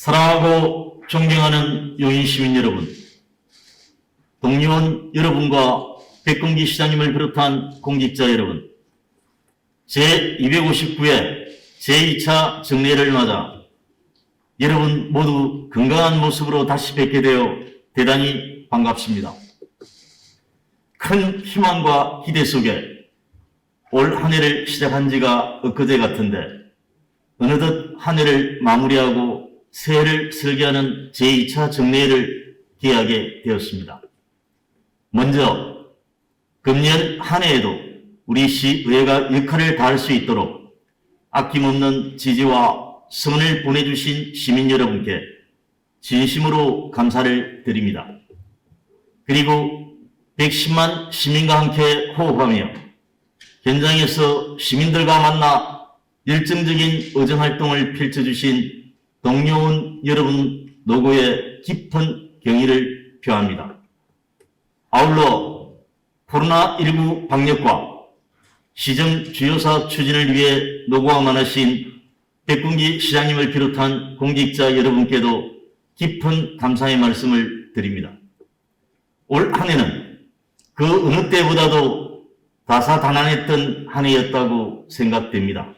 사랑하고 존경하는 용인 시민 여러분, 동료원 여러분과 백공기 시장님을 비롯한 공직자 여러분, 제259회 제2차 정례를 맞아 여러분 모두 건강한 모습으로 다시 뵙게 되어 대단히 반갑습니다. 큰 희망과 기대 속에 올 한 해를 시작한 지가 엊그제 같은데 어느덧 한 해를 마무리하고 새해를 설계하는 제2차 정례를 기하게 되었습니다. 먼저 금년 한 해에도 우리 시의회가 역할을 다할 수 있도록 아낌없는 지지와 성원을 보내주신 시민 여러분께 진심으로 감사를 드립니다. 그리고 110만 시민과 함께 호흡하며 현장에서 시민들과 만나 열정적인 의정활동을 펼쳐주신 동료원 여러분 노고에 깊은 경의를 표합니다. 아울러 코로나19 방역과 시정 주요사업 추진을 위해 노고가 많으신 백군기 시장님을 비롯한 공직자 여러분께도 깊은 감사의 말씀을 드립니다. 올 한 해는 그 어느 때보다도 다사다난했던 한 해였다고 생각됩니다.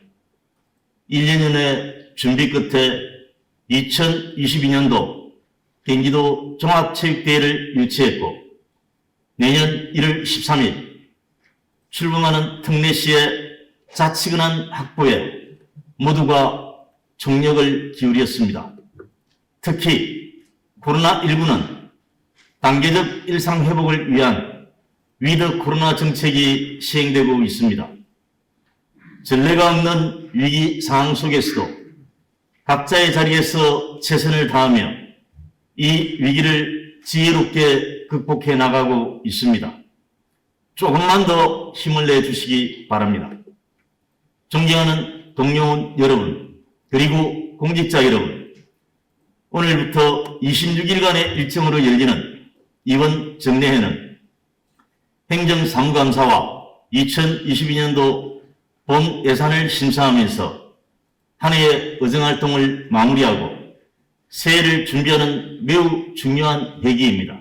1년 전에 준비 끝에 2022년도 경기도 종합체육대회를 유치했고 내년 1월 13일 출범하는 특례시의 자치근한 확보에 모두가 총력을 기울였습니다. 특히 코로나19는 단계적 일상 회복을 위한 위드 코로나 정책이 시행되고 있습니다. 전례가 없는 위기 상황 속에서도 각자의 자리에서 최선을 다하며 이 위기를 지혜롭게 극복해 나가고 있습니다. 조금만 더 힘을 내 주시기 바랍니다. 존경하는 동료원 여러분, 그리고 공직자 여러분, 오늘부터 26일간의 일정으로 열리는 이번 정례회는 행정사무감사와 2022년도 본 예산을 심사하면서 한 해의 의정활동을 마무리하고 새해를 준비하는 매우 중요한 회기입니다.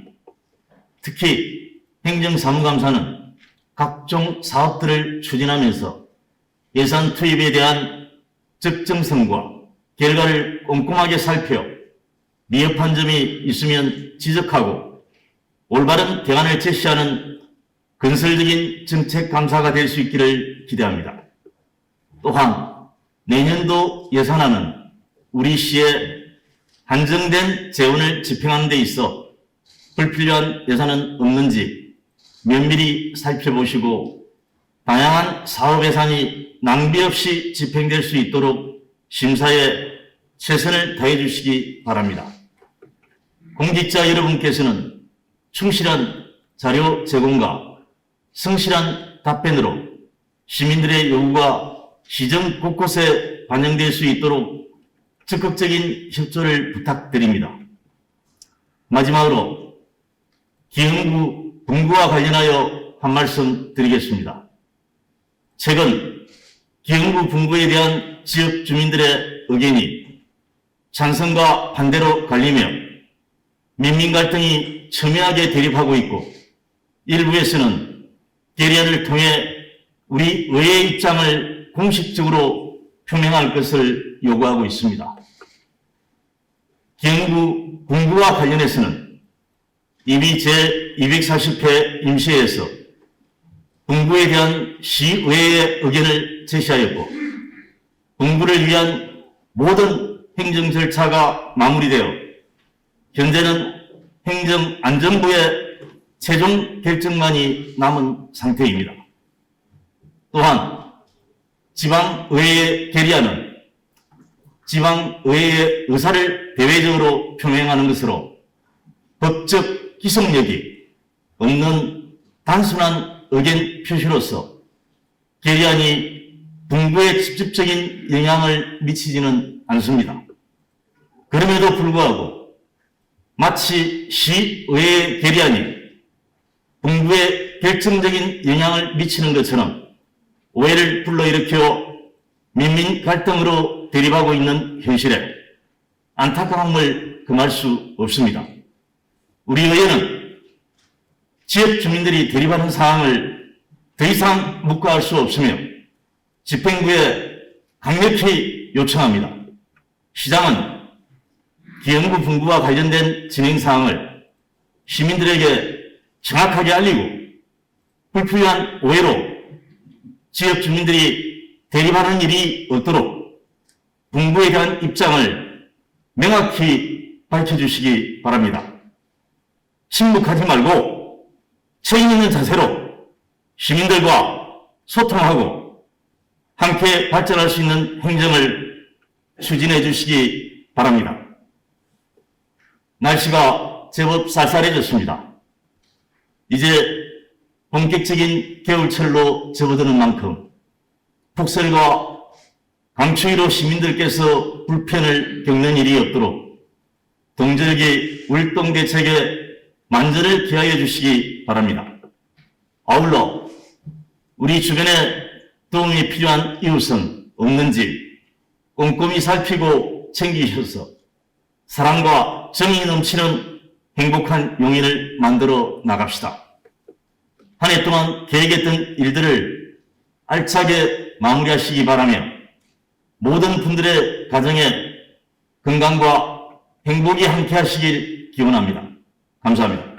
특히 행정사무감사는 각종 사업들을 추진하면서 예산 투입에 대한 적정성과 결과를 꼼꼼하게 살펴 미흡한 점이 있으면 지적하고 올바른 대안을 제시하는 건설적인 정책 감사가 될 수 있기를 기대합니다. 또한 내년도 예산안은 우리 시의 한정된 재원을 집행하는 데 있어 불필요한 예산은 없는지 면밀히 살펴보시고 다양한 사업 예산이 낭비 없이 집행될 수 있도록 심사에 최선을 다해 주시기 바랍니다. 공직자 여러분께서는 충실한 자료 제공과 성실한 답변으로 시민들의 요구가 시정 곳곳에 반영될 수 있도록 적극적인 협조를 부탁드립니다. 마지막으로 기흥구 분구와 관련하여 한 말씀 드리겠습니다. 최근 기흥구 분구에 대한 지역 주민들의 의견이 찬성과 반대로 갈리며 민민 갈등이 첨예하게 대립하고 있고 일부에서는 계리안을 통해 우리 의회의 입장을 공식적으로 표명할 것을 요구하고 있습니다. 경구 공구와 관련해서는 이미 제240회 임시회에서 공구에 대한 시의회의 의견을 제시하였고 공구를 위한 모든 행정 절차가 마무리되어 현재는 행정안전부의 최종 결정만이 남은 상태입니다. 또한 지방의회의 결의안은 지방의회의 의사를 대외적으로 표명하는 것으로 법적 기성력이 없는 단순한 의견 표시로서 결의안이 분부에 직접적인 영향을 미치지는 않습니다. 그럼에도 불구하고 마치 시의회 결의안이 분부에 결정적인 영향을 미치는 것처럼 오해를 불러일으켜 민민 갈등으로 대립하고 있는 현실에 안타까움을 금할 수 없습니다. 우리 의회는 지역 주민들이 대립하는 상황을 더 이상 묵과할 수 없으며 집행부에 강력히 요청합니다. 시장은 기영부 분부와 관련된 진행 사항을 시민들에게 정확하게 알리고 불필요한 오해로 지역 주민들이 대립하는 일이 없도록 분부에 대한 입장을 명확히 밝혀주시기 바랍니다. 침묵하지 말고 책임 있는 자세로 시민들과 소통하고 함께 발전할 수 있는 행정을 추진해 주시기 바랍니다. 날씨가 제법 쌀쌀해졌습니다. 이제 본격적인 겨울철로 접어드는 만큼 폭설과 강추위로 시민들께서 불편을 겪는 일이 없도록 동절기 울동 대책에 만전을 기하여 주시기 바랍니다. 아울러 우리 주변에 도움이 필요한 이웃은 없는지 꼼꼼히 살피고 챙기셔서 사랑과 정이 넘치는 행복한 용인을 만들어 나갑시다. 한 해 동안 계획했던 일들을 알차게 마무리하시기 바라며 모든 분들의 가정에 건강과 행복이 함께 하시길 기원합니다. 감사합니다.